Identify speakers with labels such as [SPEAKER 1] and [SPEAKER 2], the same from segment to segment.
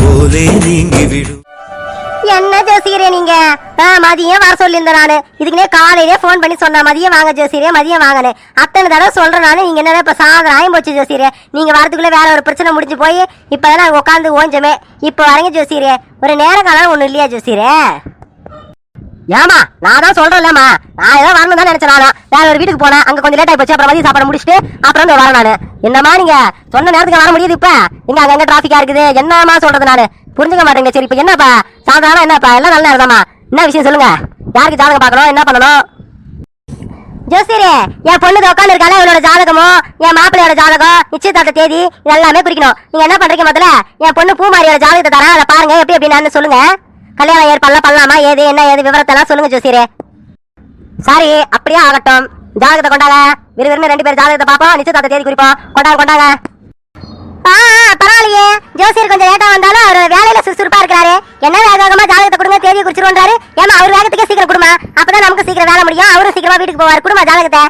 [SPEAKER 1] போலே நீங்கிவிடும்.
[SPEAKER 2] என்ன ஜோசியரே நீங்க? ஆ, மதியம் வர சொல்லியிருந்தேன் நானு. இதுக்குனே காலையிலே ஃபோன் பண்ணி சொன்னேன் மதியம் வாங்க ஜோசியரே மதியம் வாங்கன்னு. அத்தனை தடவை சொல்றேன் நானு. நீங்க என்ன இப்ப சாயந்தரம் ஆயும் போச்சு ஜோசியரே? நீங்க வரதுக்குள்ள வேற ஒரு பிரச்சனை முடிஞ்சு போய் இப்பதான் நாங்க உட்காந்து ஓஞ்சமே. இப்ப வரீங்க ஜோசியரே. ஒரு நேர காலம் ஒண்ணு இல்லையா ஜோசியரே? ஏமா நான் தான் சொல்றேன்லமா நான் ஏதோ வரணும் தான் நினைச்சேன் நானும் வேற ஒரு வீட்டுக்கு போனேன். அங்க கொஞ்சம் லேட் ஆகி போச்சு. அப்புறம் மதியம் சாப்பாடு முடிச்சுட்டு அப்புறம் வந்து வரேன் நான். என்னம்மா நீங்க? சொன்ன நேரத்துக்கு வர முடியுது இப்ப? நீங்க அங்க எங்க டிராபிக்கா இருக்குது? என்னம்மா சொல்றது நானு? புரிஞ்சுக்க மாட்டேங்க. சரி இப்ப என்னப்பா? சாதாரண என்னப்பா? எல்லாம் நல்ல நேரம்மா என்ன விஷயம் சொல்லுங்க. யாருக்கு ஜாதகம் பார்க்கணும்? என்ன பண்ணணும்? ஜோசியரே என் பொண்ணு உட்காந்து இருக்கால இவனோட ஜாதகமும் என் மாப்பிள்ளையோட ஜாதகம் நிச்சயதார்த்த தேதி இது எல்லாமே குறிக்கணும் நீங்க என்ன பண்றீங்க முதல்ல? என் பொண்ணு பூமாரியோட ஜாதகத்தை தரேன். அதை பாருங்க. எப்படி எப்படின்னு சொல்லுங்க. கல்யாணம் ஏற்பாடுலாம் பண்ணலாமா? ஏது என்ன ஏது விவரத்தெல்லாம் சொல்லுங்க ஜோசியரே. சாரி அப்படியே ஆகட்டும். ஜாதகத்தை கொண்டாங்க. விறுவிறுன்னு ரெண்டு பேர் ஜாதகத்தை பார்ப்போம். நிச்சயதார்த்த தேதி குறிப்போம். கொண்டாங்க கொண்டாங்க. ஆ ஆ, பரவாயில்லையே. ஜோசியர் கொஞ்சம் லேட்டா வந்தாலும் அவர் வேலையில சுறுசுறுப்பா இருக்கிறாரு. என்ன வேக வேகமா ஜாதகத்தை கொடுங்க தேதியை குறிச்சிருவோன்றாரு. ஏமா அவர் வேகத்துக்கே சீக்கிரம் கொடுமா. அப்பதான் நமக்கு சீக்கிரம் வேலை முடியும். அவரும் சீக்கிரமா வீட்டுக்கு போவார். குடும்ப ஜாதகத்தை.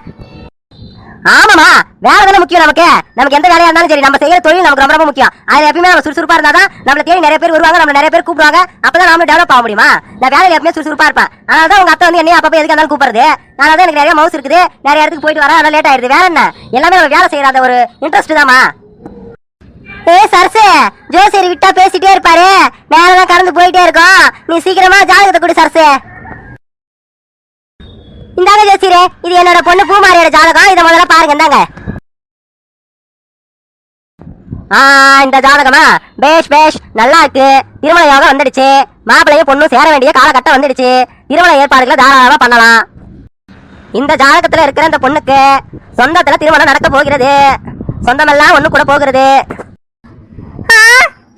[SPEAKER 2] ஆமாமா வேலை தானே முக்கியம் நமக்கு. நமக்கு எந்த வேலையா இருந்தாலும் சரி நம்ம செய்யற தொழில் நமக்கு ரொம்ப ரொம்ப முக்கியம். அது எப்பயுமே நம்ம சுறுசுறுப்பா இருந்தாதான் நம்மள தேடி நிறைய பேர் வருவாங்க நம்ம நிறைய பேர் கூப்பிடுவாங்க. அப்பதான் நாம டெவலப் ஆக முடியுமா? நான் வேலையில எப்பயுமே சுறுசுறுப்பா இருப்பேன். அதனால தான் உங்க அத்தை வந்து என்னைய அப்பப்போ எதுக்கு இருந்தாலும் கூப்பிடுறது. அதனால தான் எனக்கு நிறைய மவுஸ் இருக்குது. நிறைய இடத்துக்கு போயிட்டு வரேன். அதனால லேட் ஆயிடுது. வேற என்ன? எல்லாமே நம்ம வேலை செய்யற அந்த ஒரு இன்ட்ரெஸ்ட் தாமா ஏ சரசு ஜோசியர் விட்டா பேசிட்டே இருப்பாரு. நேரம் கடந்து போயிட்டே இருக்கோம். நீ சீக்கிரமா ஜாதகத்தை கொடு சரசு. இந்தாங்க ஜோசியரே இது என்னோட பொண்ணு பூமாரியோட ஜாதகம். இதை முதல்ல பாருங்க இந்தாங்க. ஆ இந்த ஜாதகமா? பேஷ் பேஷ் நல்லா இருக்கு. திருமண யோகம் வந்துடுச்சு. மாப்பிள்ளையும் பொண்ணும் சேர வேண்டிய காலகட்டம் வந்துடுச்சு. திருமண ஏற்பாடுகளை தாராளமா பண்ணலாம். இந்த ஜாதகத்துல இருக்கிற இந்த பொண்ணுக்கு சொந்தத்துல திருமணம் நடக்க போகிறது. சொந்தமெல்லாம் ஒண்ணு கூட போகிறது.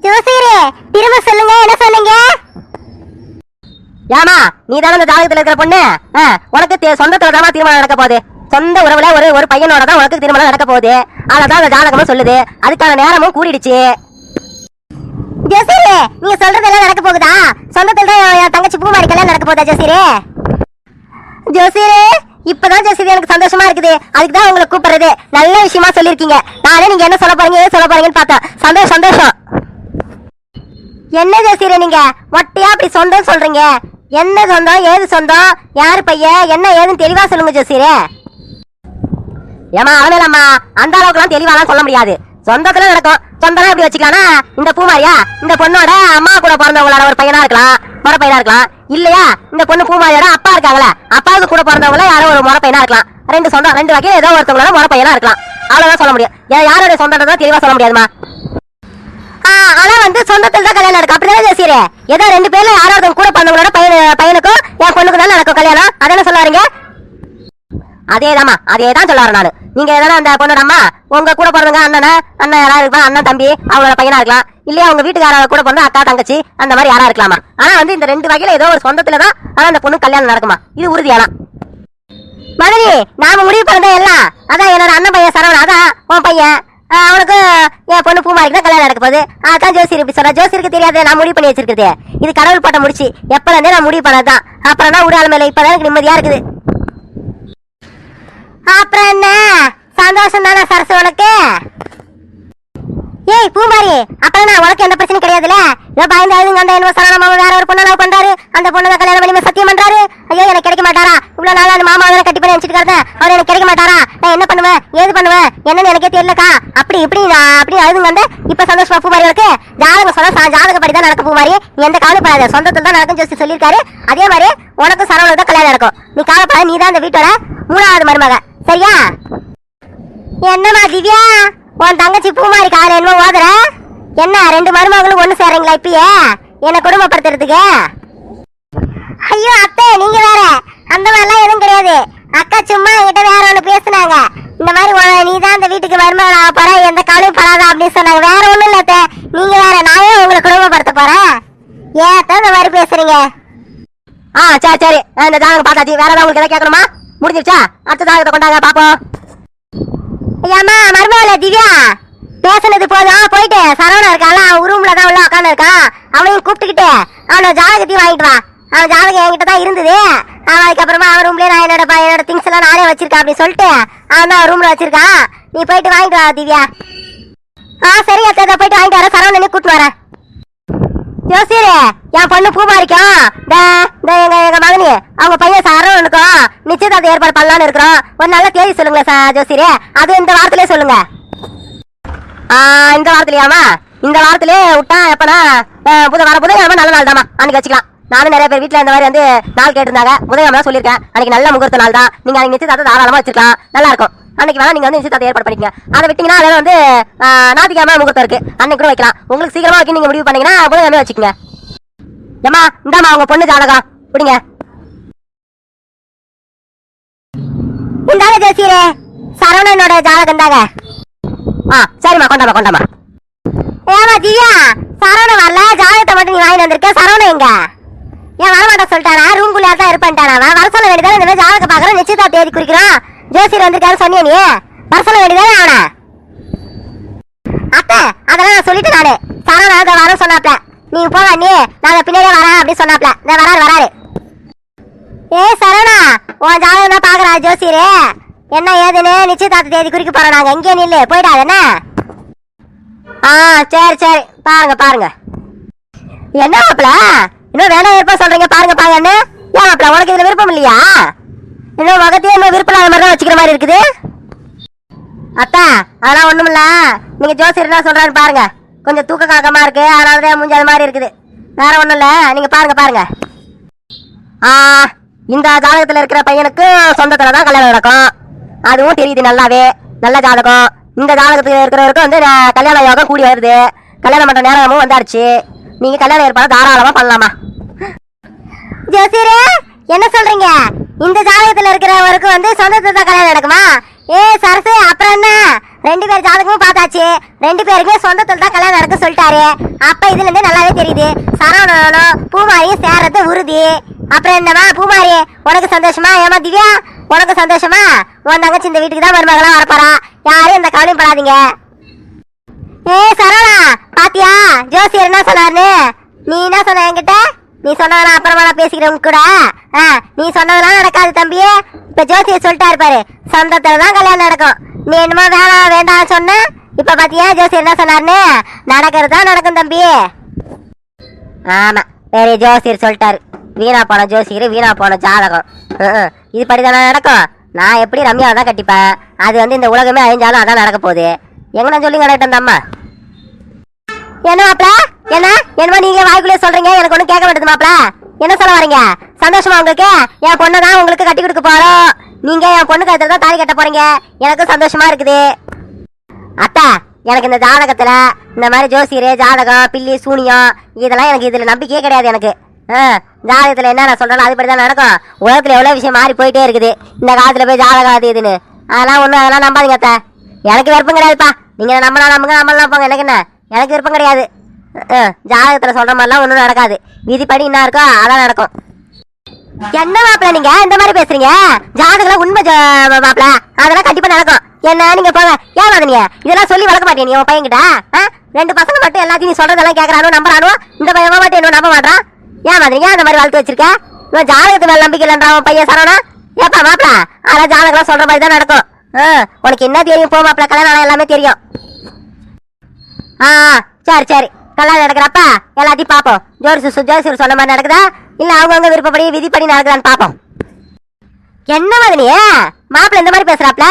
[SPEAKER 2] ஜோசியரே திரும்ப சொல்லுங்க என்ன சொன்னீங்க? ஏமா நீ தானே இந்த ஜாதகத்துல இருக்கிற பொண்ணு? ஆ, உனக்கு சொந்தத்துல தான் தீர்மானம் நடக்க போகுது. சொந்த உறவுல ஒரு ஒரு பையனோட தான் உனக்கு திருமணம் நடக்க போகுது. அதான் அந்த ஜாதகமும் சொல்லுது. அதுக்கான நேரமும் கூடிடுச்சு. ஜோசியரே நீங்க சொல்றதெல்லாம் நடக்க போகுதா? சொந்தத்துல தான் என் தங்கச்சி பூமாரி கல்யாணம் நடக்க போகுதா ஜோசியரே ஜோசியரே இப்பதான் ஜோசியரே எனக்கு சந்தோஷமா இருக்குது. அதுக்கு தான் உங்களை கூப்பிடுறது. நல்ல விஷயமா சொல்லிருக்கீங்க நானே நீங்க என்ன சொல்ல போறீங்க சொல்ல போறீங்கன்னு பார்த்தேன். சந்தோஷம் சந்தோஷம். என்ன ஜோசியரே நீங்க? ஒட்டையா அப்படி சொந்தம் சொல்றீங்க? என்ன சொந்தம் ஏது சொந்தம் யாரு பையன் என்ன ஏதுன்னு தெளிவா சொல்லுங்க ஜோசியரே. ஏமா அவனேலம்மா அந்த அளவுக்குலாம் தெளிவாலாம் சொல்ல முடியாது. சொந்தத்துல நடக்கும். சொந்தம்லாம் எப்படி வச்சுக்கலாம்னா இந்த பூமாரியா இந்த பொண்ணோட அம்மா கூட பிறந்தவங்களோட ஒரு பையனா இருக்கலாம் முறை பையனா இருக்கலாம். இல்லையா இந்த பொண்ணு பூமாரியோட அப்பா இருக்காங்களே அப்பாவுக்கு கூட பிறந்தவங்கள யாரோ ஒரு முறை பையனா இருக்கலாம். ரெண்டு சொந்தம் ரெண்டு வகையில் ஏதோ ஒருத்தவங்களோட முறை பையனா இருக்கலாம். அவ்வளவுதான் சொல்ல முடியும். ஏன் யாரோட சொந்தம் தெளிவா சொல்ல முடியாதுமா ஆனா வந்து சொந்தத்துல தான் கல்யாணம் நடக்கும். அப்படிதானே ஜெசிரே ஏதோ ரெண்டு பேர்ல யாராவது கூட பண்ணவங்களோட பையன் பையனுக்கும் என் பொண்ணுக்கு தான் நடக்கும் கல்யாணம்? அதானே சொல்ல வரீங்க அதேதாம்மா அதே தான் சொல்ல நான் நானு. நீங்க எதனா அந்த பொண்ணோட அம்மா உங்க கூட பிறந்தவங்க அண்ணனா அண்ணன் யாரா இருக்கலாம் அண்ணன் தம்பி அவங்களோட பையனா இருக்கலாம். இல்லையா உங்க வீட்டுக்கார கூட பிறந்த அக்கா தங்கச்சி அந்த மாதிரி யாரா இருக்கலாமா? ஆனா வந்து இந்த ரெண்டு வகையில ஏதோ ஒரு சொந்தத்துல தான் ஆனா அந்த பொண்ணு கல்யாணம் நடக்குமா? இது உறுதியானா மதுரி நாம முடிவு பண்ணதே எல்லாம். அதான் என்னோட அண்ணன் பையன் சரவணன் அதான் உன் பையன். அவனுக்கு என் பொண்ணு பூமாரிக்கு தான் கல்யாணம் நடக்க போகுது. அதான் ஜோசியர் இப்படி சொல்ற ஜோசியருக்கு தெரியாது நான் முடிவு பண்ணி வச்சிருக்கிறது. இது கடவுள் போட்ட முடிச்சு. எப்பல இருந்தே நான் முடிவு பண்ணதுதான். அப்புறம் தான் உடால மேல இப்பதான் எனக்கு நிம்மதியா இருக்குது? அப்புறம் என்ன? சந்தோஷம் தானே சரசு உனக்கு? ஏய் பூமாரி அப்புறம் நான் உனக்கு எந்த பிரச்சனையும் கிடையாதுல ஏதோ பயந்து அழுதுங்க அந்த என்ன சரண மாமா வேற ஒரு பொண்ணை லவ் பண்றாரு. அந்த பொண்ணை தான் கல்யாணம் பண்ணி சத்தியம் பண்றாரு. ஐயோ எனக்கு கிடைக்க மாட்டாரா? இவ்வளவு நாளா அந்த மாமா கட்டி பண்ணி வச்சுட்டு கிடந்தேன். அவர் எனக்கு கிடைக்க மாட்டாரா? நான் என்ன பண்ணுவேன்? ஏது பண்ணுவேன்? என்னன்னு எனக்கே தெரியலக்கா. அப்படி இப்படி அப்படி அழுதுங்க வந்து இப்ப சந்தோஷமா பூமாரி இருக்கு. ஜாதகம் சொன்னா ஜாதக படி தான் நடக்க பூமாரி நீ எந்த கவலைப்படாத. சொந்தத்தில் தான் நடக்கும் ஜோசி சொல்லியிருக்காரு. அதே மாதிரி உனக்கும் சரவணம் தான் கல்யாணம் நடக்கும். நீ கவலைப்படாத. நீ தான் அந்த வீட்டோட மூணாவது மருமக. சரியா? என்னமா திவ்யா? உன் தங்கச்சி பூமாரி கால என்னமோ ஓதுற? என்ன ரெண்டு மருமகளும் ஒண்ணு சேரீங்களா இப்பயே? என்ன குடும்பப்படுத்துறதுக்கு? ஐயோ அத்தை நீங்க வேற. அந்த மாதிரிலாம் எதுவும் கிடையாது. அக்கா சும்மா என்கிட்ட வேற ஒன்று பேசுனாங்க. இந்த மாதிரி நீ தான் இந்த வீட்டுக்கு வருமானம் ஆக போற எந்த கவலையும் படாத அப்படின்னு சொன்னாங்க. வேற ஒன்றும் இல்லத்த நீங்க வேற நானே உங்களை குடும்பப்படுத்த போறேன். ஏன் இந்த மாதிரி பேசுறீங்க? ஆ சரி சரி. இந்த ஜாதகம் பார்த்தாச்சு. வேற ஏதாவது உங்களுக்கு எதாவது கேட்கணுமா? முடிஞ்சிருச்சா? அடுத்த ஜாதகத்தை கொண்டாங்க பாப்போம் ஐயாமா மருமகள திவ்யா. பேசுனது போதும். போயிட்டு. சரவணா இருக்கான்ல அவன் ரூம்ல தான் உள்ள உட்காந்து இருக்கான் அவனையும் கூப்பிட்டுக்கிட்டு அவனோட ஜாதகத்தையும் வாங்கிட்டு வா. அவன் ஜாதகம் என்கிட்ட தான் இருந்தது. அதுக்கப்புறமா அவன் ரூம்லயே நான் என்னோட என்னோட திங்ஸ் எல்லாம் நானே வச்சிருக்கேன் அப்படின்னு சொல்லிட்டு அவன் ரூம்ல வச்சிருக்கான் நீ போயிட்டு வாங்கிட்டு வா திவ்யா. ஆ சரி அத்தை போயிட்டு வாங்கிட்டு வரேன். சரவணனே கூட்டு வரேன். ஜோசியரே என் பொண்ணு பூமாரிக்கும் இந்த இந்த எங்க எங்க மகனி அவங்க பையன் சரவணனுக்கும் நிச்சயதார்த்த ஏற்பாடு பண்ணலாம்னு இருக்கிறோம். ஒரு நல்ல தேதி சொல்லுங்க ச- ஜோசியரே. அது இந்த வாரத்திலே சொல்லுங்க. ஆ, இந்த வாரத்திலேயாமா இந்த வாரத்திலே விட்டா எப்பனா புது புத வர புதன்கிழமை நல்ல நாள் தாமா அன்னைக்கு வச்சுக்கலாம். நானும் நிறைய பேர் வீட்டில் இந்த மாதிரி வந்து நாள் கேட்டிருந்தாங்க. புதன்கிழமை தான் சொல்லியிருக்கேன். அன்றைக்கி நல்ல முகூர்த்த நாள் தான். நீங்கள் அன்றைக்கி நிச்சயதார்த்தம் தாராளமாக வச்சுக்கலாம் நல்லாயிருக்கும் அன்றைக்கி வேணால் நீங்கள் வந்து நிச்சயதார்த்தம் ஏற்பாடு பண்ணிக்கங்க. அதை விட்டிங்கன்னா அதில் வந்து அஹ், ஞாயிற்றுக்கிழமை முகூர்த்தம் இருக்குது அன்னைக்கு கூட வைக்கலாம். உங்களுக்கு சீக்கிரமாக வைக்க நீங்கள் முடிவு பண்ணீங்கன்னா புதன்கிழமை வச்சுக்கோங்க. ஏம்மா இந்தாம்மா உங்கள் பொண்ணு ஜாதகம். பிடிங்க இந்தாங்க ஜோசியரே. சரவணனோட ஜாதகம் தாங்க ஆ சரிம்மா கொண்டாமா கொண்டாமா ஏமா ஜியா சரவணன் வரல. ஜாதகத்தை மட்டும் நீ வாங்கிட்டு வந்திருக்க. சரவணன் எங்க? ஏன் வரமாட்டா சொல்லிட்டானா ரூம்குள்ளே தான் இருப்பேன்ட்டானா அவன் வர சொல்ல வேண்டியதானே? இந்த மாதிரி ஜாதகம் பார்க்குறோம். நிச்சயதா தேதி குறிக்கிறோம். ஜோசியர் வந்திருக்காரு சொன்னியே நீ. வர சொல்ல வேண்டியதானே அவனை? அப்ப அதெல்லாம் நான் சொல்லிட்டு நானு. சரவணன் அதை வர சொன்னாப்ல. நீங்க போவா நீ. நாங்க பின்னாடியே வரேன் அப்படின்னு சொன்னாப்ல. நான் வராரு வராரு. ஏ சரணா உன் ஜாதகம் தான் பாக்குறா ஜோசியரே. என்ன ஏதுன்னு நிச்சயதார்த்த தேதி குறிக்க போறோம் நாங்க. எங்கே நில்லு. போயிடாத என்ன? ஆ சரி சரி. பாருங்க பாருங்க. என்ன மாப்பிள? இன்னும் வேணாம் விருப்பம் சொல்றீங்க பாருங்க பாங்கன்னு ஏன் மாப்பிள உனக்கு இதுல விருப்பம் இல்லையா? இன்னும் வகத்தையே இன்னும் விருப்பம் இல்லாத மாதிரி தான் வச்சுக்கிற மாதிரி இருக்குது. அத்தா அதெல்லாம் ஒண்ணும் இல்ல. நீங்க ஜோசியர் என்ன சொல்றாரு பாருங்க. கொஞ்சம் தூக்க கலக்கமா இருக்கு. அதனால தான் மாதிரி இருக்குது. வேற ஒண்ணும் இல்ல. நீங்க பாருங்க பாருங்க. ஆ இந்த ஜாதகத்துல இருக்கிற பையனுக்கு சொந்தத்துல தான் கல்யாணம் நடக்கும். அதுவும் தெரியுது நல்லாவே. நல்ல ஜாதகம். இந்த ஜாதகத்துல இருக்கிறவருக்கு வந்து கல்யாண யோகம் கூடி வருது. கல்யாணம் பண்ற நேரமும் வந்தாச்சு. நீங்க கல்யாணம் ஏற்பாடு தாராளமா பண்ணலாமா? ஜோசியரே என்ன சொல்றீங்க? இந்த ஜாதகத்துல இருக்கிறவருக்கு வந்து சொந்தத்தை தான் கல்யாணம் நடக்குமா? ஏ சரசு அப்புறம் என்ன? ரெண்டு பேர் ஜாதகமும் பார்த்தாச்சு. ரெண்டு பேருக்குமே சொந்தத்தில் தான் கல்யாணம் நடக்க சொல்லிட்டாரு. அப்ப இதுல இருந்து நல்லாவே தெரியுது. சரவணனும் பூமாரியும் சேர்றது உறுதி. அப்புறம் என்னமா பூமாரி உனக்கு சந்தோஷமா? ஏமா திவ்யா உனக்கு சந்தோஷமா? உன் தங்கச்சி இந்த வீட்டுக்கு தான் மருமகளா வரப்போறா. யாரும் இந்த கவலையும் படாதீங்க. ஏய் சரவணா பாத்தியா? ஜோசியர் என்ன சொன்னாருன்னு நீ என்ன சொன்ன என்கிட்ட? நீ சொன்னதெல்லாம் அப்புறமா நான் பேசிக்கிறவங்க கூட. ஆ, நீ சொன்னதெல்லாம் நடக்காது தம்பி. இப்ப ஜோசியர் சொல்லிட்டாரு பாரு. சொந்தத்துல தான் கல்யாணம் நடக்கும். நீ என்னமோ வேணாம் வேண்டாம் சொன்ன. இப்ப பாத்தியா ஜோசியர் என்ன சொன்னாருன்னு நடக்கிறது தான் நடக்கும் தம்பி. ஆமா பெரிய ஜோசியர் சொல்லிட்டாரு. வீணா போன ஜோசியர் வீணா போன ஜாதகம். ம், இது படிதானே நடக்கும்? நான் எப்படி ரம்யாவை தான் கட்டிப்பேன்? அது வந்து இந்த உலகமே அழிஞ்சாலும் அதான் நடக்க போகுது. எங்கன்னு சொல்லி நடக்கட்டும் தம்மா அம்மா என்ன மாப்ள என்ன? என்னமா நீங்க வாய்க்குள்ளே சொல்றீங்க. எனக்கு ஒண்ணும் கேட்க மாட்டேது மாப்ள என்ன சொல்ல வரீங்க? சந்தோஷமா உங்களுக்கு? என் பொண்ணை தான் உங்களுக்கு கட்டி கொடுக்க போறோம். நீங்க என் பொண்ணு கழுத்துல தான் தாலி கட்ட போறீங்க. எனக்கு சந்தோஷமா இருக்குது. அத்தா எனக்கு இந்த ஜாதகத்துல இந்த மாதிரி ஜோசியர் ஜாதகம் பில்லி சூனியம் இதெல்லாம் எனக்கு இதுல நம்பிக்கையே கிடையாது எனக்கு. ஆ, ஜாதகத்துல என்ன நான் சொல்றேன் அதுபடி தான் நடக்கும். உலகத்துல எவ்வளவு விஷயம் மாறி போயிட்டே இருக்குது. இந்த காலத்துல போய் ஜாதகம் அது இதுன்னு. அதெல்லாம் ஒண்ணும் அதெல்லாம் நம்பாதீங்க அத்தை. எனக்கு விருப்பம் கிடையாதுப்பா. நீங்க நம்பலாம் நம்புங்க நம்பலாம் போங்க எனக்கு என்ன? எனக்கு விருப்பம் கிடையாது. ஆ, சொல்கிற மாதிரிலாம் ஒன்றும் நடக்காது. விதிப்படி என்ன இருக்கோ அதான் நடக்கும். என்ன மாப்பிள நீங்க? இந்த மாதிரி பேசுறீங்க? ஜாதகம் உண்மை ஜா- மாப்பிள. அதெல்லாம் கண்டிப்பா நடக்கும். என்ன நீங்க போங்க. ஏன் வாங்க இதெல்லாம் சொல்லி வளர்க்க மாட்டேன் நீ உன் பையன்கிட்ட? ஆ? ரெண்டு பசங்க மட்டும் எல்லாத்தையும் நீ சொல்றதெல்லாம் கேட்கறானோ நம்புறானோ இந்த பையன் மட்டும் என்ன நம்ப மாட்டான் ஏன் மாதிரி அந்த மாதிரி வளர்த்து வச்சிருக்க? இவன் ஜாதகத்து மேல நம்பிக்கை இல்லைன்றா உன் பையன் சரவணா? ஏப்பா மாப்பிள்ள அதெல்லாம் ஜாதகம் சொல்ற மாதிரி தான் நடக்கும். ஆ, உனக்கு என்ன தெரியும்? போ மாப்பிள்ள கல்யாணம் எல்லாமே தெரியும். ஆ சரி சரி. கல்யாணம் நடக்கிறப்ப எல்லாத்தையும் பார்ப்போம். ஜோசியர் ஜோசியர் சொன்ன மாதிரி நடக்குதா? இல்ல அவங்கவுங்க விருப்பப்படி விதிப்படி நடக்குதான்னு பார்ப்போம். என்ன மதனி? மாப்பிள்ள இந்த மாதிரி பேசுறாப்ல?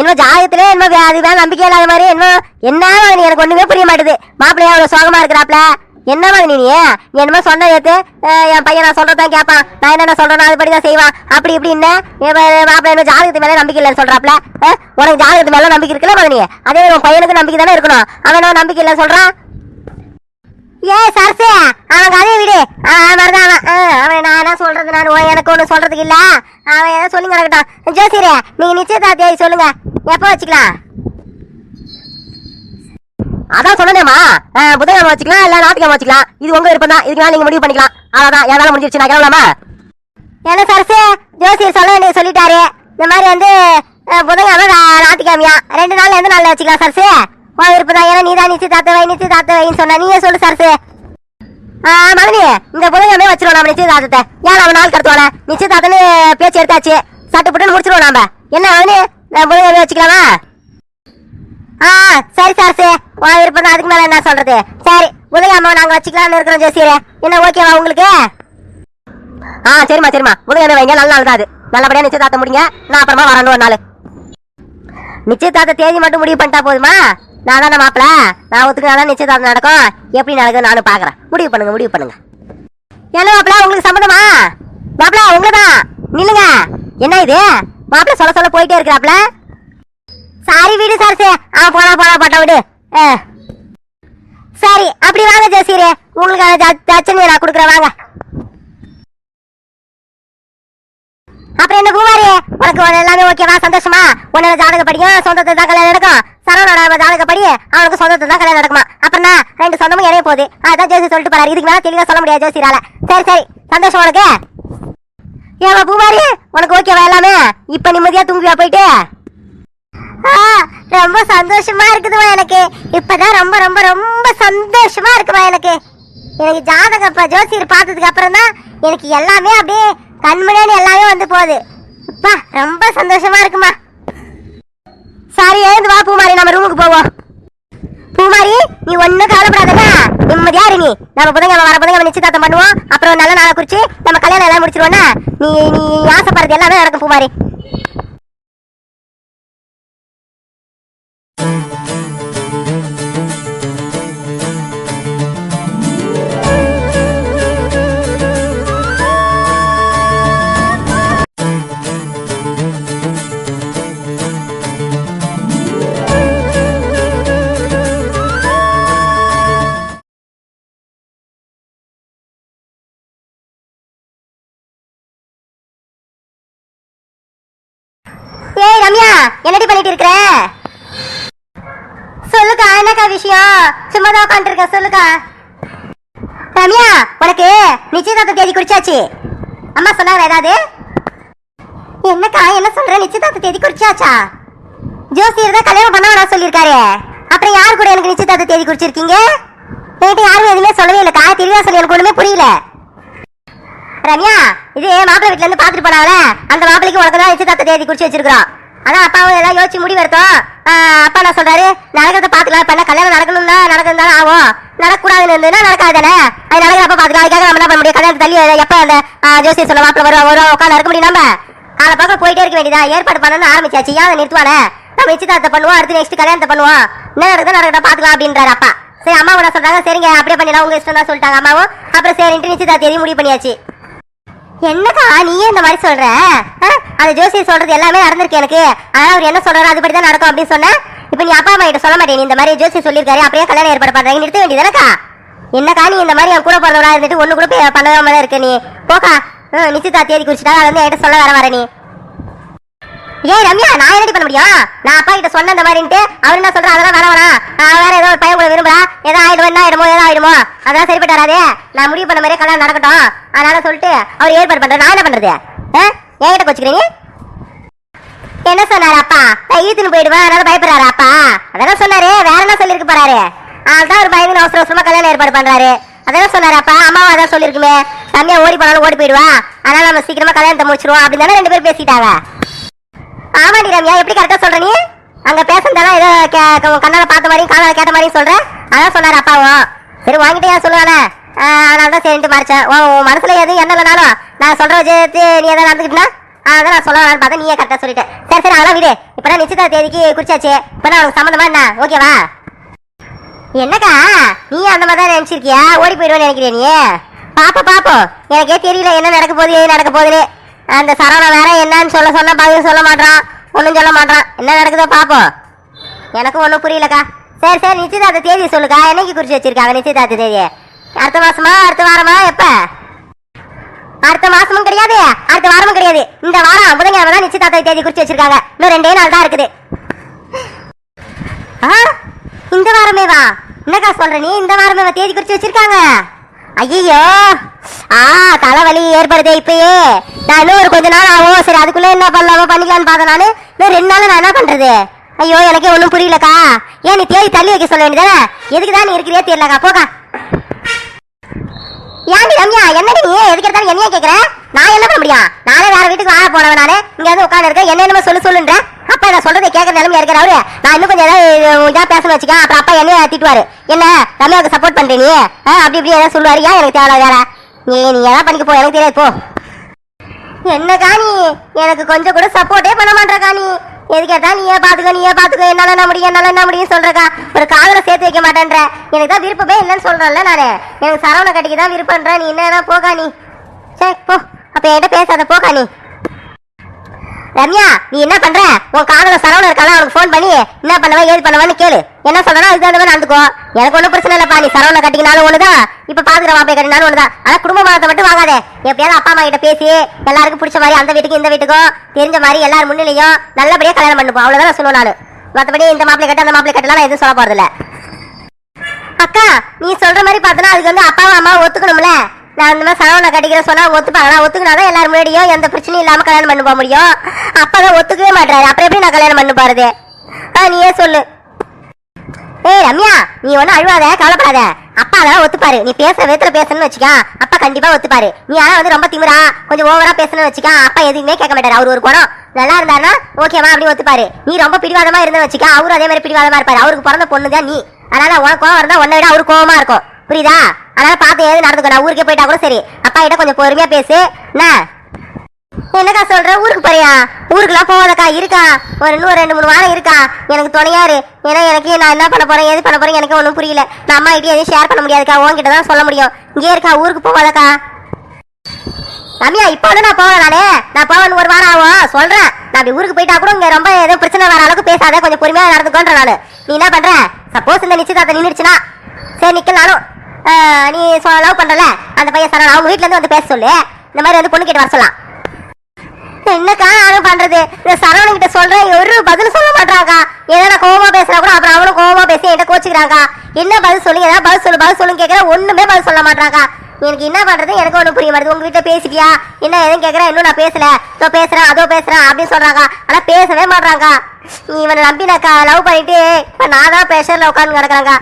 [SPEAKER 2] இன்னும் ஜாதகத்திலே என்ன அது நம்பிக்கை இல்லாத மாதிரி என்ன என்ன மதனி எனக்கு ஒண்ணுமே புரிய மாட்டுது. மாப்பிள்ளையா அவ்வளவு சோகமா இருக்கிறாப்ல? என்ன மாதிரி நீ நீ என்னமோ சொன்ன ஏத்து என் பையன் நான் சொல்றதான் கேட்பான். நான் என்னென்ன சொல்றேன் அதுபடி தான் செய்வான். அப்படி இப்படி என்ன? மாப்பிள்ளை என்ன ஜாதகத்து மேலே நம்பிக்கை இல்லைன்னு சொல்றாப்ல? உனக்கு ஜாதகத்து மேலே நம்பிக்கை இருக்குல்ல மதனி அதே உன் பையனுக்கு நம்பிக்கை தானே இருக்கணும். அவன் நம்பிக்கை இல்லைன்னு சொல்றான்? ஏ சரசு அவன் கதையை விடு. அவன் அவன். ஆ, அவன் நான் என்ன சொல்றது? நான் எனக்கு ஒன்று சொல்றதுக்கு இல்லை. அவன் ஏதோ சொல்லி கிடக்கட்டும் ஜோசியரே நீங்கள் நிச்சயதார்த்த சொல்லுங்க. எப்போ வச்சுக்கலாம்? அதான் சொன்னேமா புதன்கிழமை வச்சுக்கலாம் இல்ல ஞாயிற்றுக்கிழமை வச்சுக்கலாம். இது உங்க விருப்பம் தான். இதுக்கு நீங்க முடிவு பண்ணிக்கலாம். அதான் என் வேலை முடிஞ்சிருச்சு. நான் கிளம்பலாமா? என்ன சரசு? ஜோசியர் சொல்ல வேண்டிய சொல்லிட்டாரு. இந்த மாதிரி வந்து அஹ், புதன்கிழமை ஞாயிற்றுக்கிழமையா? ரெண்டு நாள்ல எந்த நாள்ல வச்சுக்கலாம் சரசு? உன் விருப்பம் தான். ஏன்னா நீ தான் நிச்சயதார்த்த வை நிச்சயதார்த்த வைன்னு சொன்ன. நீயே சொல்லு சரசு. ஆ, மதனி இந்த புதன்கிழமை வச்சிருவோம் நம்ம நிச்சயதார்த்தத்தை. ஏன் அவன் நாள் கடத்துவான நிச்சயதார்த்தம்னு பேச்சு எடுத்தாச்சு. சட்டு புட்டுன்னு முடிச்சிருவோம் நாம. என்ன மதனி நான் புதன்கிழமை வச்சுக்கலாமா? ஆ சரி சார் சரி. வா விருப்பம் அதுக்கு மேல என்ன சொல்றது? சரி புதன்கிழமை நாங்க வச்சுக்கலாம்னு இருக்கிறோம் ஜோசியரே. என்ன ஓகேவா உங்களுக்கு? ஆ சரிம்மா சரிம்மா. புதன்கிழமை வைங்க? நல்ல நாள் தான் அது. நல்லபடியா நிச்சயதார்த்தம் முடிங்க. நான் அப்புறமா வரணும் ஒரு நாள். நிச்சயதார்த்த தேதி மட்டும் முடிவு பண்ணிட்டா போதுமா? நான் தானே மாப்பிள. நான் ஒத்துக்கினா நிச்சயதார்த்தம் நடக்கும். எப்படி நடக்கும் நானும் பாக்குறேன் முடிவு பண்ணுங்க முடிவு பண்ணுங்க. என்ன மாப்பிள உங்களுக்கு சம்மதமா? மாப்பிள உங்களதான். நில்லுங்க. என்ன இது? மாப்பிள சொல்ல சொல்ல போயிட்டே இருக்கிறாப்ல. சாரி வீடு சார் சே ஆ போனா போனா பட்ட விடு. சரி அப்படி வாங்க ஜெசிரே. உங்களுக்கு தச்சனையை நான் கொடுக்குறேன் வாங்க. அப்புறம் என்ன பூமாரி? உனக்கு எல்லாமே ஓகேவா சந்தோஷமா? உன்னோட ஜாதக படியும் சொந்தத்தை தான் கல்யாணம் நடக்கும். சரவணோட ஜாதக படி அவனுக்கு சொந்தத்தை தான் கல்யாணம் நடக்குமா? அப்புறம் நான் ரெண்டு சொந்தமும் இறைய போகுது. அதான் ஜோசி சொல்லிட்டு போறாரு. இதுக்கு மேலே தெளிவாக சொல்ல முடியாது ஜோசிரால. சரி சரி. சந்தோஷம் உனக்கு. ஏமா பூமாரி உனக்கு ஓகேவா எல்லாமே? இப்போ நிம்மதியாக தூங்குவியா போயிட்டு? ரொம்ப சந்தோஷமா இருக்குதுமா எனக்கு. இப்பதான் ரொம்ப ரொம்ப ரொம்ப சந்தோஷமா இருக்குமா எனக்கு. எனக்கு ஜாதகம் ஜோசியர் பார்த்ததுக்கு அப்புறம் தான் எனக்கு எல்லாமே அப்படியே கண்மணியான எல்லாமே வந்து போகுது. அப்பா ரொம்ப சந்தோஷமா இருக்குமா. சரி எழுந்து வா பூமாரி நம்ம ரூமுக்கு போவோம். பூமாரி நீ ஒன்னும் கவலைப்படாதடா. நிம்மதியா இரு நீ. நம்ம புதன்கிழமை வர புதன்கிழமை நிச்சயதார்த்தம் பண்ணுவோம். அப்புறம் நல்ல நாளை குறிச்சு நம்ம கல்யாணம் எல்லாம் முடிச்சிருவோம்னா. நீ நீ ஆசைப்படுறது எல்லாமே நடக்கும் பூமாரி. என்னடி பண்ணிட்டு இருக்கிற? சொல்லுக்கா என்னக்கா விஷயம்? சும்மா தான் உட்காந்துருக்கேன் சொல்லுக்கா. ரம்யா உனக்கு நிச்சயதார்த்த தேதி குறிச்சாச்சு. அம்மா சொன்னாங்க ஏதாவது? என்னக்கா என்ன சொல்ற? நிச்சயதார்த்த தேதி குறிச்சாச்சா? ஜோசியர் தான் கல்யாணம் பண்ண வேணாம் சொல்லியிருக்காரு. அப்புறம் யார் கூட எனக்கு நிச்சயதார்த்த தேதி குறிச்சிருக்கீங்க? என்கிட்ட யாரும் எதுவுமே சொல்லவே இல்லைக்கா. தெளிவா சொல்லி எனக்கு ஒண்ணுமே புரியல. ரம்யா இது மாப்பிள்ளை வீட்ல இருந்து பாத்துட்டு போனால அந்த மாப்பிளைக்கு உனக்கு தான் நிச்சயதார்த்த தேதி குறிச்சு வச்சிருக்கிறோம். அதான் அப்பாவும் எல்லாம் யோசிச்சு முடிவு எடுத்தோம் அப்பா என்ன சொல்றாரு? நடக்கிறத பாத்துக்கலாம் இப்ப என்ன கல்யாணம் நடக்கணும் தான் நடக்கணும் ஆகும் நடக்கூடாதுன்னு இருந்ததுன்னா நடக்காது தானே அது நடக்கிறப்ப பாத்துக்கலாம் அதுக்காக நம்ம என்ன பண்ண முடியும்? கல்யாணம் தள்ளி எப்ப அந்த ஜோசியை சொல்ல மாப்பிள்ளை வருவா? வருவா உட்காந்து நடக்க முடியும் நம்ம? அதை பக்கம் போயிட்டே இருக்க வேண்டியதா ஏற்பாடு பண்ணணும்னு ஆரம்பிச்சாச்சு. ஏன் அதை நிறுத்துவானே? நம்ம நிச்சயதார்த்தம் பண்ணுவோம். அடுத்து நெக்ஸ்ட் கல்யாணத்தை பண்ணுவோம். என்ன நடக்குது நடக்கிறத பாத்துக்கலாம் அப்படின்றாரு அப்பா. சரி அம்மா என்ன சொல்றாங்க? சரிங்க அப்படியே பண்ணிடலாம். உங்க இஷ்டம் தான் சொல்லிட்டாங்க அம்மாவும். அப்புறம் சரி நிச்சயதார்த்த முடிவு பண்ணியாச்சு. என்னக்கா நீயே இந்த மாதிரி சொல்ற? அந்த ஜோசியர் சொல்றது எல்லாமே நடந்திருக்கு எனக்கு. ஆனா அவர் என்ன சொல்றாரு அதுபடி தான் நடக்கும் அப்படின்னு சொன்ன. இப்போ நீ அப்பா அம்மா கிட்ட சொல்ல மாட்டேன். இந்த மாதிரி ஜோசியர் சொல்லியிருக்காரு அப்படியே கல்யாணம் ஏற்பாடு பண்றாங்க நிறுத்த வேண்டியதானக்கா என்னக்கா நீ இந்த மாதிரி என் கூட பிறந்தவரா இருந்துட்டு ஒண்ணு கூட பண்ணாம தான் இருக்க நீ? போக்கா. நிச்சயத்தா நிச்சயதா தேதி குறிச்சிட்டா அதை வந்து என்கிட்ட சொல்ல வர வர நீ. ஏய் ரம்யா நான் என்னடி பண்ண முடியும்? நான் அப்பா கிட்ட சொன்ன இந்த மாதிரின்ட்டு. அவர் என்ன சொல்றா அதெல்லாம் வேணாம் வேணாம். நான் வேற ஏதோ ஒரு பையன் கூட விரும்புறா. ஏதோ ஆயிடுமோ என்ன ஆயிடுமோ ஏதோ ஆயிடுமோ. அதெல்லாம் சரிப்பட்டு வராதே நான் முடிவு பண்ண மாதிரியே கல்யாணம் நடக்கட்டும். அதனால சொல்லிட்டு அவர் ஏற்பாடு பண்றேன் நான் என்ன பண்றது? ஏன் கிட்ட கொச்சுக்கிறீங்க என்ன சொன்னாரு அப்பா? நான் ஈத்துன்னு போயிடுவேன் அதனால பயப்படுறாரு அப்பா. அதெல்லாம் சொன்னாரு. வேற என்ன சொல்லியிருக்கு போறாரு? அதான் ஒரு பயந்து அவசர அவசரமா கல்யாணம் ஏற்பாடு பண்றாரு. அதெல்லாம் சொன்னாரு அப்பா. அம்மாவும் அதான் சொல்லிருக்குமே ரம்யா ஓடி போனாலும் ஓடி போயிடுவா. அதனால நம்ம சீக்கிரமா கல்யாணத்தை முடிச்சிருவோம். அப்படின்னு ரெண்டு பேரும் பேசிட்டாங்க. ஆமாடி ரம்யா எப்படி கரெக்டா சொல்ற நீ? அங்க பேசுனதெல்லாம் ஏதோ கே- கண்ணால பார்த்த மாதிரியும் காதால கேட்ட மாதிரியும் சொல்ற? அதான் சொன்னாரு அப்பாவும். சரி வாங்கிட்டே ஏன் சொல்லுவானே? அதனால தான் சரின்ட்டு மறைச்சேன். உன் மனசுல எதுவும் என்ன இல்லைனாலும் நான் சொல்ற வச்சு நீ எதாவது நடந்துக்கிட்டா அதான் நான் சொல்லலாம்னு பார்த்தா நீயே கரெக்டா சொல்லிட்டேன் சரி சரி அதெல்லாம் விடு. இப்பதான் நிச்சயதார்த்த தேதிக்கு குறிச்சாச்சு. இப்பதான் அவனுக்கு சம்மந்தமா என்ன? ஓகேவா என்னக்கா? நீ அந்த மாதிரி தான் நினைச்சிருக்கியா? ஓடி போயிடுவேன்னு நினைக்கிறேன் நீ? பாப்போம் பாப்போம். எனக்கே தெரியல என்ன நடக்க போகுது ஏது நடக்க போகுதுன்னு. அந்த சரவண வேற என்னன்னு சொல்ல சொன்ன பதில் சொல்ல மாட்டான் ஒன்றும் சொல்ல மாட்டான் என்ன நடக்குதோ பார்ப்போம் எனக்கும் ஒன்றும் புரியலக்கா. சரி சரி நிச்சயதார்த்த தேதி சொல்லுக்கா. என்னைக்கு குறிச்சு வச்சிருக்காங்க நிச்சயதார்த்த தேதி அடுத்த மாசமா அடுத்த வாரமா எப்ப? அடுத்த மாசமும் கிடையாது அடுத்த வாரமும் கிடையாது. இந்த வாரம் புதன்கிழமை தான் நிச்சயதார்த்த தேதி குறிச்சு வச்சிருக்காங்க. இன்னும் ரெண்டே நாள் தான் இருக்குது. ஆ? இந்த வாரமே வா என்னக்கா சொல்ற நீ? இந்த வாரமே வா தேதி குறிச்சு வச்சிருக்காங்க. ஐயோ ஆ தலைவலி ஏற்படுதே இப்பயே. நான் இன்னும் ஒரு கொஞ்ச நாள் ஆகும்? சரி அதுக்குள்ள என்ன பண்ணலாமோ? பண்ணிக்கலாம்னு பார்த்தேன் நான் இன்னும் ரெண்டு நாள் நான் என்ன பண்றது? ஐயோ எனக்கே ஒன்றும் புரியலக்கா. ஏன் நீ தேடி தள்ளி வைக்க சொல்ல வேண்டியதானே? எதுக்கு தான் நீ இருக்கிறியே தெரியலக்கா. போக்கா. ஏன்டி ரம்யா என்னடி நீ? எதுக்கு எடுத்தாலும் என்னையே கேட்குறேன் நான் என்ன பண்ண முடியும்? நானே வேற வீட்டுக்கு வாழ போனவன் நானே. இங்க வந்து உட்காந்து இருக்க என்ன என்னமோ சொல்லு சொல்லுன்ற. அப்பா நான் சொல்றதை கேட்கற நிலைமை இருக்கிற அவரு. நான் இன்னும் கொஞ்சம் ஏதாவது இதா பேசணும் வச்சுக்க. அப்புறம் அப்பா என்ன திட்டுவாரு. என்ன ரம்யாவுக்கு சப்போர்ட் பண்ற நீ? அப்படி இப்படி ஏதாவது சொல்லுவாரு. ஏன் எனக்கு தேவை வேற நீ நீ ஏதாவது பண்ணிக்க போ. எனக்கு தெரியாது போ. என்ன காணி எனக்கு கொஞ்சம் கூட சப்போர்ட்டே பண்ண மாட்டேற நீ. எது நீயே பாத்துக்க நீயே பாத்துக்க. என்னால என்ன முடியும் என்னால என்ன முடியும் சொல்றக்கா. ஒரு காதல சேர்த்து வைக்க மாட்டேன்ற. எனக்கு தான் விருப்பமே இல்லைன்னு சொல்றேன்ல நானு. எனக்கு சரவண கட்டிக்கு தான் விருப்பம்ன்ற. நீ என்ன போகா நீ. சரி போ. அப்ப என்கிட்ட பேசாத போகா நீ ரம்யா நீ என்ன பண்ற? உன் காதல சரவண இருக்கான அவனுக்கு ஃபோன் பண்ணி என்ன பண்ணவா ஏது பண்ணுவான்னு கேளு. என்ன சொல்றா அதுக்கு தகுந்த மாதிரி நடந்துக்கோ. எனக்கு ஒன்றும் பிரச்சனை இல்லப்பா நீ சரவண கட்டிக்கினாலும் ஒண்ணுதான். இப்ப பாத்துக்கிற மாப்பிள்ளை கட்டினாலும் ஒண்ணுதான். ஆனா குடும்ப மரத்தை மட்டும் வாங்காதே. எப்படியாவது அப்பா அம்மா கிட்ட பேசி எல்லாருக்கும் பிடிச்ச மாதிரி அந்த வீட்டுக்கு இந்த வீட்டுக்கும் தெரிஞ்ச மாதிரி எல்லாரும் முன்னிலையும் நல்லபடியா கல்யாணம் பண்ணுப்போம். அவ்வளவுதான் நான் சொல்லுவேன் நானு. மத்தபடி இந்த மாப்பிளை கட்ட அந்த மாப்பிளை கட்டலாம் எதுவும் சொல்ல போறது இல்ல அக்கா நீ சொல்ற மாதிரி பார்த்தனா அதுக்கு வந்து அப்பாவும் அம்மாவும் ஒத்துக்கணும்ல? நான் இந்த மாதிரி சரவணை கட்டிக்கிற சொன்னா ஒத்துப்பாங்களா ஒத்துக்கினா தான் எல்லாரும் முன்னாடியும் எந்த பிரச்சனையும் இல்லாம கல்யாணம் பண்ண போக முடியும். அப்பதான் ஒத்துக்கவே மாட்டாரு அப்புறம் எப்படி நான் கல்யாணம் பண்ண போறது? ஆ நீயே சொல்லு. ஏய் ரம்யா நீ ஒன்றும் அழுவாத கவலைப்படாத. அப்பா அதெல்லாம் ஒத்துப்பாரு. நீ பேசுற விதத்துல பேசணும்னு வச்சுக்கா. அப்பா கண்டிப்பா ஒத்துப்பாரு. நீ ஆனா வந்து ரொம்ப திமுறா கொஞ்சம் ஓவரா பேசணும்னு வச்சுக்கா. அப்பா எதுவுமே கேட்க மாட்டாரு. அவர் ஒரு குணம். நல்லா இருந்தாருன்னா ஓகேவா அப்படி ஒத்துப்பாரு. நீ ரொம்ப பிடிவாதமா இருந்த வச்சுக்கா. அவரும் அதே மாதிரி பிடிவாதமா இருப்பாரு. அவருக்கு பிறந்த பொண்ணு தான் நீ. அதனால உனக்கு கோவம் இருந்தா உன்னை விட அவரு கோவமா இருக்கும். புரியுதா? அதனால பார்த்து எது நடந்துக்கோ. நான் ஊருக்கே போயிட்டா கூட சரி. அப்பா கிட்ட கொஞ்சம் பொறுமையா பேசு. என்ன? என்னக்கா சொல்ற? ஊருக்கு போறியா? ஊருக்குலாம் போவாதக்கா இருக்கா? ஒரு இன்னும் ஒரு ரெண்டு மூணு வாரம் இருக்கா? எனக்கு துணையாரு ஏன்னா எனக்கு நான் என்ன பண்ண போறேன் எது பண்ண போறேன் எனக்கு ஒன்றும் புரியல. நான் அம்மா கிட்டே எதுவும் ஷேர் பண்ண முடியாதுக்கா. உங்ககிட்ட தான் சொல்ல முடியும். இங்கே இருக்கா? ஊருக்கு போவாதக்கா ரம்யா இப்போ வந்து நான் போவேன் நானே. நான் போவேன் ஒரு வாரம் ஆகும். சொல்றேன். நான் அப்படி ஊருக்கு போயிட்டா கூட இங்க ரொம்ப ஏதோ பிரச்சனை வர அளவுக்கு பேசாத. கொஞ்சம் பொறுமையா நடந்துக்கோன்ற நானு. நீ என்ன பண்ற? சப்போஸ் இந்த நிச்சயதார்த்தம் நின்றுச்சுன்னா சரி நிக்கலாலும் நீ லவ் பண்றல அந்த பையன் சரண் அவங்க வீட்டுல இருந்து வந்து பேச சொல்லு. இந்த மாதிரி வந்து பொண்ணு கேட்டு வர சொல்லலாம் என்னக்கா யாரும் பண்றது? இந்த சரவணன் கிட்ட சொல்றேன் ஒரு பதில் சொல்ல மாட்டாங்கா ஏதோ நான் கோவமா பேசுறா கூட அப்புறம் அவனும் கோவமா பேசி என்கிட்ட கோச்சுக்கிறாங்க என்ன பதில் சொல்லுங்க ஏதாவது பதில் சொல்லு பதில் சொல்லுங்க கேட்கறேன் ஒண்ணுமே பதில் சொல்ல மாட்டாங்க எனக்கு என்ன பண்றது? எனக்கு ஒன்றும் புரிய மாட்டேது உங்ககிட்ட பேசிட்டியா? என்ன எதுவும் கேட்குறேன் இன்னும் நான் பேசல. இதோ பேசுறேன் அதோ பேசுறேன் அப்படின்னு சொல்றாங்க. ஆனா பேசவே மாட்டாங்க நீ இவனை நம்பி நான் லவ் பண்ணிட்டு இப்ப நான் தான் ப்ரெஷர்ல உட்காந்து கிடக்குறாங்க.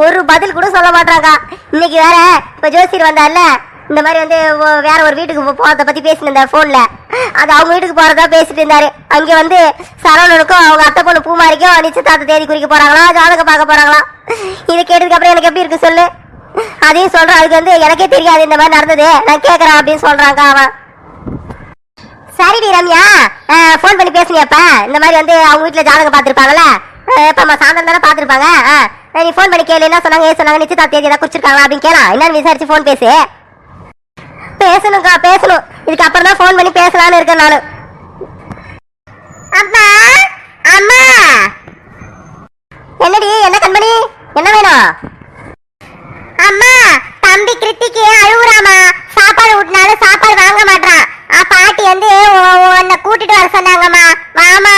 [SPEAKER 2] ஒரு பதில் கூட சொல்ல மாட்டாங்க இன்னைக்கு வேற இப்ப ஜோசியர் வந்தார்ல இந்த மாதிரி வந்து வேற ஒரு வீட்டுக்கு போ- போறத பத்தி பேசினிருந்தார் போன்ல அது அவங்க வீட்டுக்கு போறதா பேசிட்டு இருந்தாரு. அங்க வந்து சரவணனுக்கும் அவங்க அத்தை பொண்ணு பூமாரிக்கும் நிச்சயதார்த்த தேதி குறிக்க போறாங்களா? ஜாதகம் பார்க்க போறாங்களா? இதை கேட்டதுக்கு அப்புறம் எனக்கு எப்படி இருக்கு? சொல்லு. அதையும் சொல்றேன் அதுக்கு வந்து எனக்கே தெரியாது இந்த மாதிரி நடந்தது. நான் கேக்குறேன் அப்படின்னு சொல்றாங்க அவன். சரிடி ரம்யா ஃபோன் பண்ணி பேசுனியாப்பா இந்த மாதிரி வந்து அவங்க வீட்டில் ஜாதகம் பார்த்துருப்பாங்கல்ல? எப்பமா சாயந்தரம் தானே பார்த்துருப்பாங்க? நீ ஃபோன் பண்ணி கேளு. என்ன சொன்னாங்க ஏன் சொன்னாங்க? நிச்சயதா தேதி ஏதாவது குறிச்சிருக்காங்களா அப்படின்னு கேளாம் என்னன்னு விசாரிச்சு ஃபோன் பேசு. பேசணும்க்கா பேசணும். இதுக்கு அப்புறம் தான் ஃபோன் பண்ணி பேசலாம்னு இருக்கேன் நான். அம்மா அம்மா! என்னடி என்ன கண்மணி? என்ன வேணும்? தம்பி கிருத்திக்கு அழுகுறாமா சாப்பாடு ஊட்டினாலும் சாப்பாடு வாங்க மாட்டான் பாட்டி வந்து உன்னை கூட்டிட்டு வர சொன்னாங்கம்மா. வாமா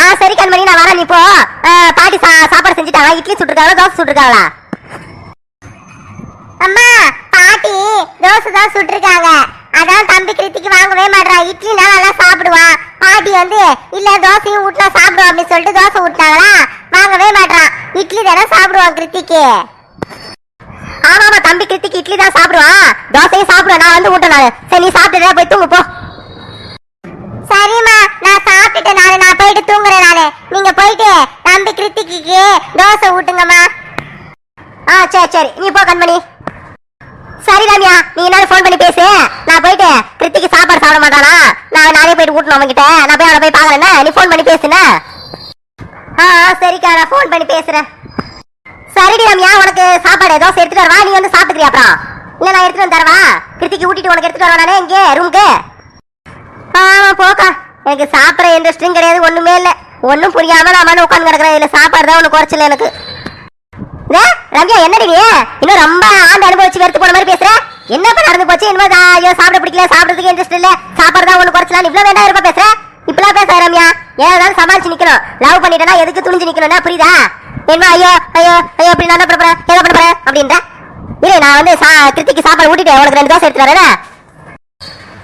[SPEAKER 2] ஆ சரி கண்மணி நான் வரேன். இப்போ பாட்டி சா- சாப்பாடு செஞ்சுட்டாங்களா இட்லி சுட்டுருக்காங்களா தோசை சுட்டுருக்காங்களா அம்மா பாட்டி தோசை தான் சுட்டுருக்காங்க. அதான் தம்பி கிருத்திக்கு வாங்கவே மாட்டான் இட்லினா நல்லா சாப்பிடுவான் பாட்டி வந்து இல்ல தோசையும் ஊட்டலாம் சாப்பிடுவோம் அப்படின்னு சொல்லிட்டு தோசை ஊட்டினாங்களா? வாங்கவே மாட்டான் இட்லி தானே சாப்பிடுவான் கிருத்திக்கு. ஆமாமா தம்பி கிருத்திக்கு இட்லி தான் சாப்பிடுவான். தோசையும் சாப்பிடுவேன். நான் வந்து ஊட்டேன் நான் சரி நீ சாப்பிட்டுட்டே போய் தூங்கு போ. சரிம்மா நான் சாப்பிட்டுட்டேன் நானு. நான் போயிட்டு தூங்குறேன் நானு. நீங்க போயிட்டு தம்பி கிருத்திக்கு தோசை ஊட்டுங்கம்மா. ஆ சரி சரி. நீ போ கண்மணி. சரி ரம்யா. நீ என்ன ஃபோன் பண்ணி பேசு. நான் போயிட்டு கிருத்திக்கு சாப்பாடு சாப்பிட மாட்டானா? நான் நானே போயிட்டு ஊட்டணும் அவன்கிட்ட. நான் போய் அவனை போய் பார்க்கறேன்னா நீ ஃபோன் பண்ணி பேசுன ஆ ஆ, சரிக்கா. நான் ஃபோன் பண்ணி பேசுறேன். சரிடி ரம்யா உனக்கு சாப்பாடு ஏதோ எடுத்துட்டு வரவா நீ வந்து சாப்பிட்டுக்கிறியா அப்புறம்? இல்ல நான் எடுத்துட்டு வந்து தரவா? கிருத்திக்கு ஊட்டிட்டு உனக்கு எடுத்துட்டு வரவா நானே இங்கே ரூமுக்கு ஆமா போக்கா. எனக்கு சாப்பிட்ற இன்ட்ரெஸ்டும் கிடையாது ஒண்ணுமே இல்லை. ஒன்றும் புரியாம நான் மன உட்காந்து கிடக்குறேன். இதுல சாப்பாடு தான் ஒண்ணு குறைச்சல எனக்கு. ரம்யா என்னடி நீ? இன்னும் ரொம்ப ஆண்டு அனுபவிச்சு வெறுத்து போன மாதிரி பேசுற? என்னப்ப நடந்து போச்சு? என்னமோ ஐயோ சாப்பிட பிடிக்கல சாப்பிடுறதுக்கு இன்ட்ரெஸ்ட் இல்ல. சாப்பாடு தான் ஒண்ணு குறைச்சலாம் இவ்வளவு வேண்டாம் இருப்பா பேசுற? இப்பெல்லாம் பேச ரம்யா. ஏதாவது சமாளிச்சு நிக்கணும். லவ் பண்ணிட்டேன்னா எதுக்கு துணிஞ்சு நிக்கணும்னா புரியுதா? என்ன ஐயோ ஐயோ ஐயோ அப்படி நான் என்ன பண்ண என்ன பண்ண போறேன்? அப்படின்ற? இல்லை நான் வந்து சா- கிருத்திக்கு சாப்பாடு ஊட்டிட்டு உனக்கு ரெண்டு தோசை எடுத்துட்டு வரேன்?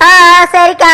[SPEAKER 2] ஆ, சரிக்கா.